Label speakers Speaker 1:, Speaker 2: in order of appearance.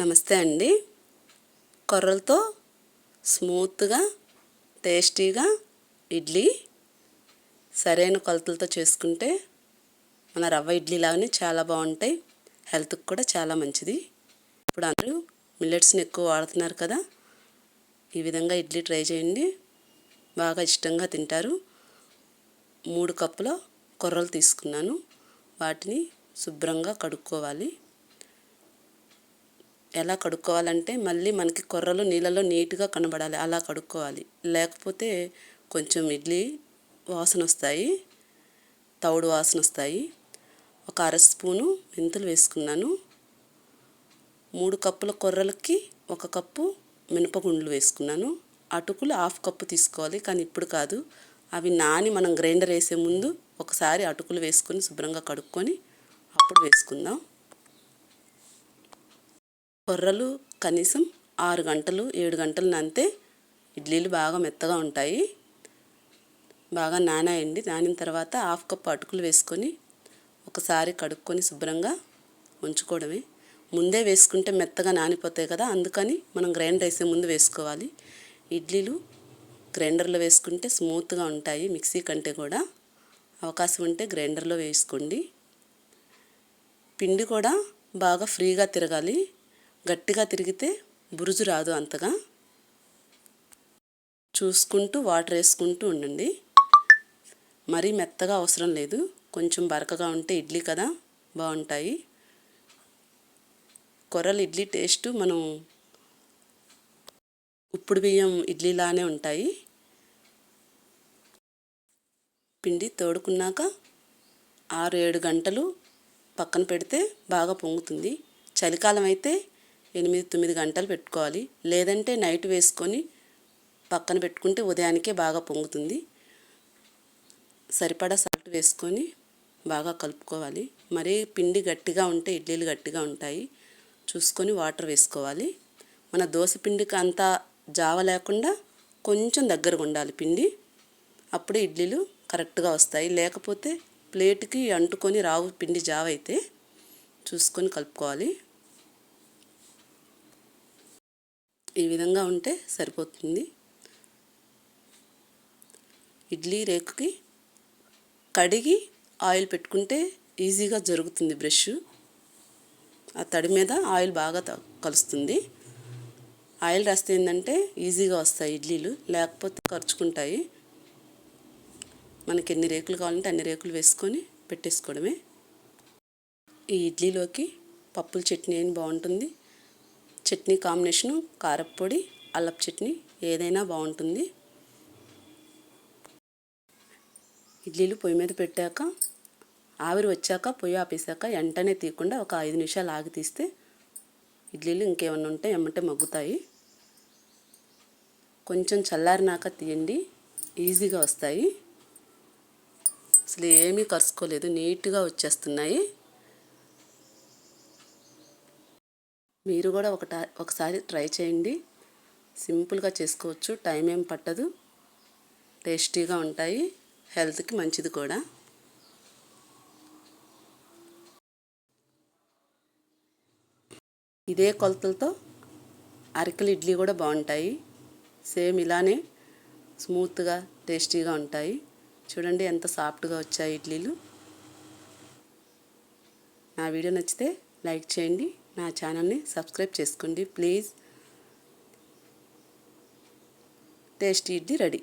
Speaker 1: నమస్తే అండి. కొర్రలతో స్మూత్గా టేస్టీగా ఇడ్లీ సరైన కొలతలతో చేసుకుంటే మన రవ్వ ఇడ్లీ లాగానే చాలా బాగుంటాయి. హెల్త్కి కూడా చాలా మంచిది. ఇప్పుడు అందరూ మిల్లెట్స్ని ఎక్కువ వాడుతున్నారు కదా. ఈ విధంగా ఇడ్లీ ట్రై చేయండి. బాగా ఇష్టంగా తింటారు. మూడు కప్పుల కొర్రలు తీసుకున్నాను. వాటిని శుభ్రంగా కడుక్కోవాలి. ఎలా కడుక్కోవాలంటే మళ్ళీ మనకి కొర్రలు నీళ్ళలో నీట్గా కనబడాలి అలా కడుక్కోవాలి. లేకపోతే కొంచెం ఇడ్లీ వాసన వస్తాయి తౌడు వాసన వస్తాయి. ఒక అర స్పూను మెంతులు వేసుకున్నాను. మూడు కప్పుల కొర్రలకి ఒక కప్పు మినపగుండ్లు వేసుకున్నాను. అటుకులు హాఫ్ కప్పు తీసుకోవాలి కానీ ఇప్పుడు కాదు. అవి నాని మనం గ్రైండర్ వేసే ముందు ఒకసారి అటుకులు వేసుకొని శుభ్రంగా కడుక్కొని అప్పుడు వేసుకుందాం. కొర్రలు కనీసం ఆరు గంటలు ఏడు గంటలు నానితే ఇడ్లీలు బాగా మెత్తగా ఉంటాయి. బాగా నానాయండి. నానిన తర్వాత హాఫ్ కప్ అటుకులు వేసుకొని ఒకసారి కడుక్కొని శుభ్రంగా ఉంచుకోవడమే. ముందే వేసుకుంటే మెత్తగా నానిపోతాయి కదా అందుకని మనం గ్రైండర్ వేసే ముందు వేసుకోవాలి. ఇడ్లీలు గ్రైండర్లో వేసుకుంటే స్మూత్గా ఉంటాయి మిక్సీ కంటే కూడా అవకాశం ఉంటే గ్రైండర్లో వేసుకోండి. పిండి కూడా బాగా ఫ్రీగా తిరగాలి. గట్టిగా తిరిగితే బురుజు రాదు అంతగా. చూసుకుంటూ వాటర్ వేసుకుంటూ ఉండండి. మరీ మెత్తగా అవసరం లేదు. కొంచెం బరకగా ఉంటే ఇడ్లీ కదా బాగుంటాయి. కొర్రలు ఇడ్లీ టేస్ట్ మనం ఉప్పుడు బియ్యం ఇడ్లీలానే ఉంటాయి. పిండి తోడుకున్నాక ఆరు ఏడు గంటలు పక్కన పెడితే బాగా పొంగుతుంది. చలికాలం అయితే ఎనిమిది తొమ్మిది గంటలు పెట్టుకోవాలి. లేదంటే నైట్ వేసుకొని పక్కన పెట్టుకుంటే ఉదయానికే బాగా పొంగుతుంది. సరిపడా సాల్ట్ వేసుకొని బాగా కలుపుకోవాలి. మరీ పిండి గట్టిగా ఉంటే ఇడ్లీలు గట్టిగా ఉంటాయి. చూసుకొని వాటర్ వేసుకోవాలి. మన దోశ పిండికి అంత జావ లేకుండా కొంచెం దగ్గరగా ఉండాలి పిండి. అప్పుడే ఇడ్లీలు కరెక్ట్గా వస్తాయి. లేకపోతే ప్లేట్కి అంటుకొని రావు పిండి జావ అయితే చూసుకొని కలుపుకోవాలి. ఈ విధంగా ఉంటే సరిపోతుంది. ఇడ్లీ రేకుకి కడిగి ఆయిల్ పెట్టుకుంటే ఈజీగా జరుగుతుంది బ్రష్. ఆ తడి మీద ఆయిల్ బాగా కలుస్తుంది. ఆయిల్ రాస్తే ఏంటంటే ఈజీగా వస్తాయి ఇడ్లీలు లేకపోతే ఖర్చుకుంటాయి మనకి ఎన్ని రేకులు కావాలంటే అన్ని రేకులు వేసుకొని పెట్టేసుకోవడమే. ఈ ఇడ్లీలోకి పప్పుల చట్నీ అయిన బాగుంటుంది. చట్నీ కాంబినేషను కారప్పొడి అల్లపు చట్నీ ఏదైనా బాగుంటుంది. ఇడ్లీలు పొయ్యి మీద పెట్టాక ఆవిరి వచ్చాక పొయ్యి ఆపేసాక వెంటనే తీయకుండా ఒక ఐదు నిమిషాలు ఆగి తీస్తే ఇడ్లీలు ఇంకేమన్నా ఉంటే ఎమ్మటే మగ్గుతాయి. కొంచెం చల్లారినాక తీయండి ఈజీగా వస్తాయి. అసలు ఏమీ కరుసుకోలేదు నీట్గా వచ్చేస్తున్నాయి. మీరు కూడా ఒకట ఒకసారి ట్రై చేయండి. సింపుల్గా చేసుకోవచ్చు టైం ఏం పట్టదు. టేస్టీగా ఉంటాయి. హెల్త్కి మంచిది కూడా. ఇదే కొలతలతో అరికలు ఇడ్లీ కూడా బాగుంటాయి. సేమ్ ఇలానే స్మూత్గా టేస్టీగా ఉంటాయి. చూడండి ఎంత సాఫ్ట్గా వచ్చాయి ఇడ్లీలు. నా వీడియో నచ్చితే లైక్ చేయండి. నా ఛానల్ని సబ్స్క్రైబ్ చేసుకోండి ప్లీజ్. Tasty idli ready.